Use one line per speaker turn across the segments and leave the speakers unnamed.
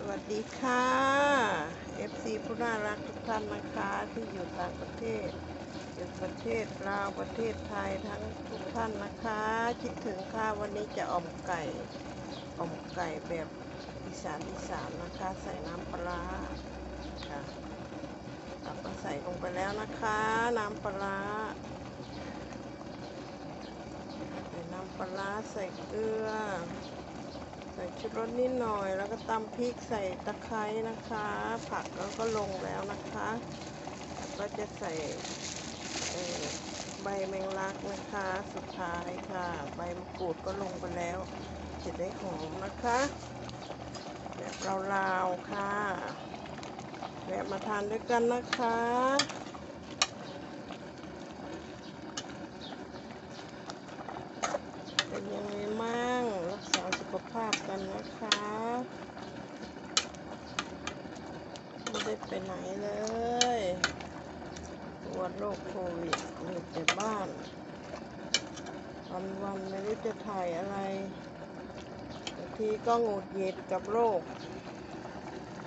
สวัสดีค่ะ FC ผู้น่ารักทุกท่านนะคะที่อยู่ต่างประเทศอยู่ประเทศลาวประเทศไทยทั้งทุกท่านนะคะ คิดถึงค่ะวันนี้จะอ่อมไก่อ่อมไก่แบบอีสานอีสานนะคะ ใส่น้ำปลาค่ะเราก็ใส่ลงไปแล้วนะคะ น้ำปลาใส่น้ำปลาร้าใส่เกลือ ใส่ชุดรสนิดหน่อย แล้วก็ตำพริกใส่ตะไคร้นะคะ ผักแล้วก็ลงแล้วนะคะแล้วก็จะใส่ใบแมงลักนะคะ สุดท้ายค่ะ ใบมะกรูดก็ลงไปแล้วจะได้หอมนะคะแบบลาวๆค่ะแวะมาทานด้วยกันนะคะ เป็นยังไงมั่งรักษาสุขภาพ กันนะคะไม่ได้ไปไหนเลยตรวจโรคโควิดอยู่แต่บ้าน วันวันไม่รู้จะถ่ายอะไรบางทีก็งุดหงิดกับโรค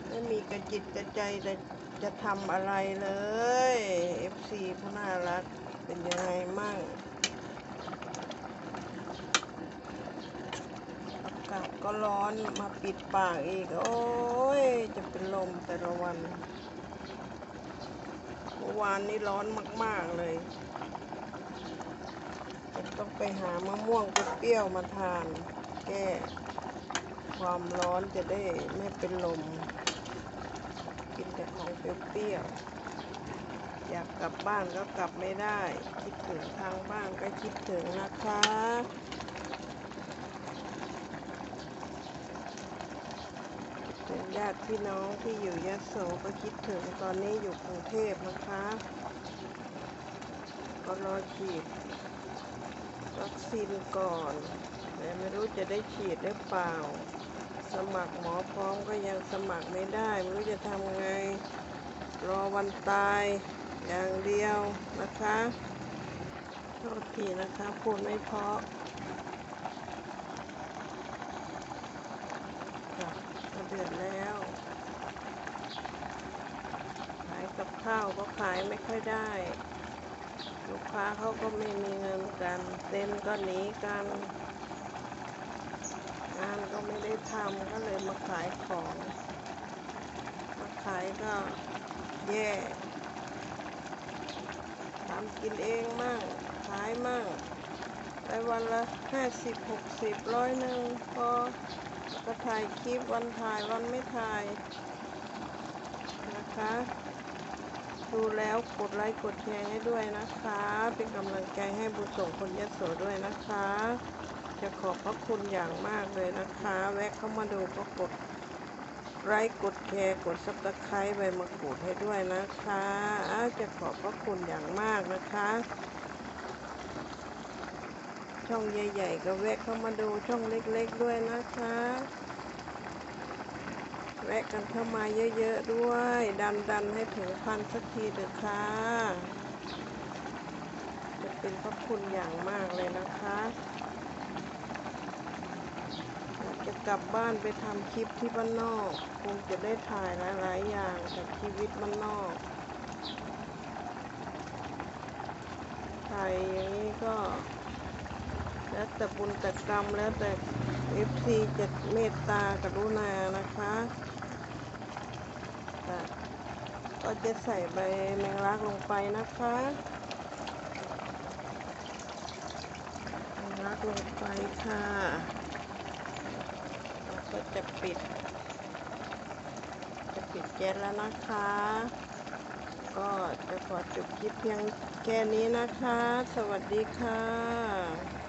ไม่มีกระจิตกระใจจะจะทำอะไรเลย FC ผู้น่ารักเป็นยังไงมั่ง อากาศก็ ร้อนมาปิดปากอีก โอ้ย จะเป็นลมแต่ละวัน เมื่อวานนี้ร้อนมาก ๆ เลยจะต้องไปหามะม่วงเปรี้ยวมาทาน แก้ ความร้อนจะได้ไม่เป็นลม กินแต่ของเปรี้ยวๆอยากกลับบ้านก็กลับไม่ได้ คิดถึงทางบ้านก็คิดถึงนะคะ ถึงญาติพี่น้องที่อยู่ยะโสก็คิดถึงตอนนี้อยู่กรุงเทพนะคะก็รอฉีดวัคซีนก่อนแต่ไม่รู้จะได้ฉีดหรือเปล่า สมัครหมอพร้อมก็ยังสมัครไม่ได้ ไม่รู้จะทำไง รอวันตายอย่างเดียวนะคะ โทษทีนะคะพูดไม่เพราะค่ะก็เดือดแล้ว ขายกับ ข้าวก็ขายไม่ค่อยได้ ลูกค้าเขาก็ไม่มีเงินกัน เต็นก็หนีกัน งานก็ไม่ได้ทำก็เลยมาขายของ มาขายก็แย่ทำกินเองมั่งขายมั่งได้วันละห้าสิบหกสิบร้อยหนึ่งพอก็ถ่ายคลิปวันถ่ายวันไม่ถ่ายนะคะ ดูแล้วกดไลค์กดแชร์ให้ด้วยนะคะ เป็นกำลังใจให้บุญส่งคนยโสด้วยนะคะ จะขอบพระคุณอย่างมากเลยนะคะ แวะเข้ามาดูก็กดไลค์กดแชร์กดซับสไครต์ใบมะกรูดให้ด้วยนะคะจะขอบพระคุณอย่างมากนะคะ ช่องใหญ่ ๆ ก็แวะเข้ามาดูช่องเล็ก ๆ ด้วยนะคะ แวะกันเข้ามาเยอะๆด้วย ดันๆให้ถึงพันสักทีเถอะค่ะจะเป็นพระคุณอย่างมากเลยนะคะอยากจะกลับบ้านไปทำคลิปที่บ้านนอกคงจะได้ถ่ายหลายๆอย่างจากชีวิตบ้านนอกถ่ายอย่างนี้ก็แล้วแต่บุญแต่กรรมแล้วแต่ FC จะเมตตากรุณานะคะ ก็จะใส่ใบแมงลักลงไปนะคะแมงลักลงไปค่ะแล้วก็จะปิด จะปิดแก๊สแล้วนะคะ ก็จะขอจบคลิปเพียงแค่นี้นะคะ สวัสดีค่ะ